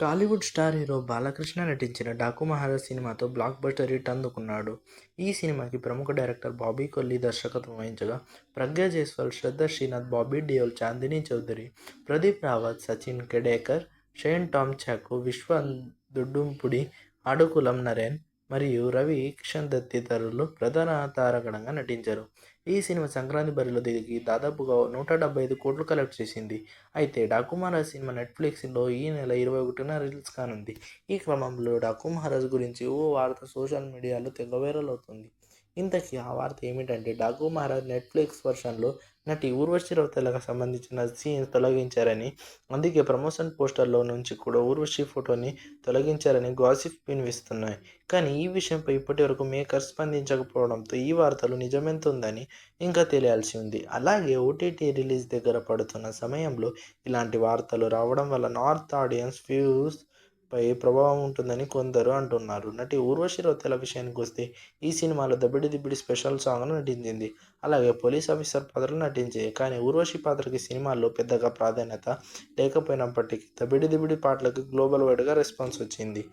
Tollywood star hero Balakrishna నటించిన డాకు మహారాజ్ సినిమాతో block buster hit అందుకున్నాడు. ఈ సినిమాకి ప్రముఖ డైరెక్టర్ బాబీ కొల్లి దర్శకత్వం వహించగా ప్రజ్ఞా జైస్వాల్ శ్రద్ధ శ్రీనాథ్ బాబీ డియోల్ చాందినీ చౌదరి ప్రదీప్ రావత్ సచిన్ కెడేకర్ షేన్ టామ్ చాకు విశ్వ దుడ్డుంపుడి ఆడుకులం నరేన్ మరియు రవి కిషన్ దత్ తదితరులు ప్రధాన తారకణంగా నటించారు. ఈ సినిమా సంక్రాంతి బరిలో దిగి దాదాపుగా నూట డెబ్బై ఐదు కోట్లు కలెక్ట్ చేసింది. అయితే డాకు మహారాజ్ సినిమా నెట్ఫ్లిక్స్లో ఈ నెల ఇరవై ఒకటిన రిలీజ్ కానుంది. ఈ క్రమంలో డాకు మహారాజ్ గురించి ఓ వార్త సోషల్ మీడియాలో తెగ వైరల్ అవుతుంది. ఇంతకీ ఆ వార్త ఏమిటంటే డాకు మహారాజ్ నెట్ఫ్లిక్స్ వర్షన్లో నటి ఊర్వశి రౌతలకు సంబంధించిన సీన్స్ తొలగించారని అందుకే ప్రమోషన్ పోస్టర్లో నుంచి కూడా ఊర్వశి ఫోటోని తొలగించారని గాసిప్ వినిపిస్తున్నాయి. కానీ ఈ విషయంపై ఇప్పటి వరకు మేకర్ స్పందించకపోవడంతో ఈ వార్తలు నిజమెంత ఉందని ఇంకా తెలియాల్సి ఉంది. అలాగే ఓటీటీ రిలీజ్ దగ్గర పడుతున్న సమయంలో ఇలాంటి వార్తలు రావడం వల్ల నార్త్ ఆడియన్స్ వ్యూస్ పై ప్రభావం ఉంటుందని కొందరు అంటున్నారు. నటి ఊర్వశి రౌతెల విషయానికి వస్తే ఈ సినిమాలో దబ్బిడి దిబ్బిడి స్పెషల్ సాంగ్ను నటించింది. అలాగే పోలీస్ ఆఫీసర్ పాత్రలు నటించింది కానీ ఊర్వశి పాత్రకి సినిమాల్లో పెద్దగా ప్రాధాన్యత లేకపోయినప్పటికీ దబ్బిడి దిబ్బిడి పాటలకు గ్లోబల్ వైడ్గా రెస్పాన్స్ వచ్చింది.